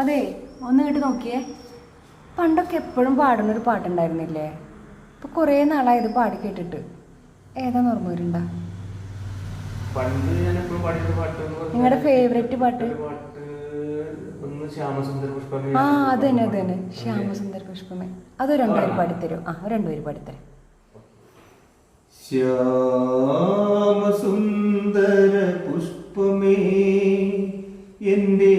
അതെ ഒന്ന് കേട്ട് നോക്കിയേ. പണ്ടൊക്കെ എപ്പോഴും പാടുന്നൊരു പാട്ടുണ്ടായിരുന്നില്ലേ? ഇപ്പൊ കുറേ നാളായി ഇത് പാടി കേട്ടിട്ട്. ഏതാന്ന് ഓർമ്മ വരുണ്ട പണ്ട് ഞാൻ എപ്പോഴും പാടിയ പാട്ട് എന്ന് പറഞ്ഞാൽ നിങ്ങളുടെ ഫേവറേറ്റ് പാട്ട്? ആ അത് തന്നെ അത് തന്നെ ശ്യാമസുന്ദർ പുഷ്പമേ. അത് രണ്ടുപേര് പാടിത്തരും. ആ രണ്ടുപേര് പാടിത്തരും. ശ്യാമസുന്ദര പുഷ്പമേ എന്റെ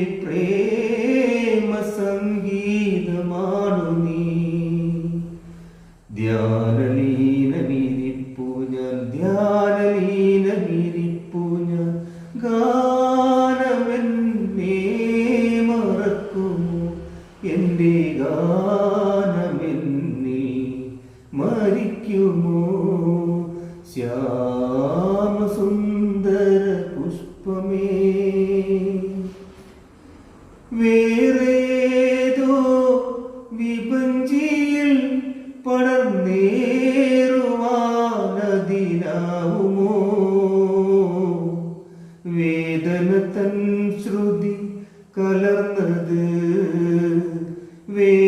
മരിക്കുമോ ശ്യാമസുന്ദര പുഷ്പമേ. വേറേതോ വിപഞ്ചിയിൽ പടർന്നേറുവാനതിനാവുമോ? വേദന തൻ ശ്രുതി കലർന്നത്. വേറൊരു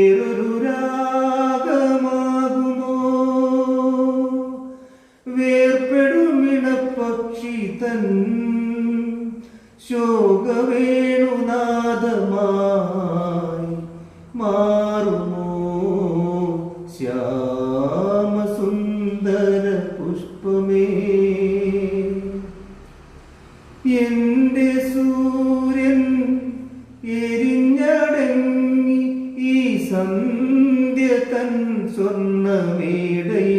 തൻ ശോകവേണുനാദമായി മാറുമോ? ശ്യാമസുന്ദര പുഷ്പമേ എന്റെ സൂര്യൻ എരിഞ്ഞടങ്ങി ഈ സന്ധ്യ തൻ സ്വർണമേടയിൽ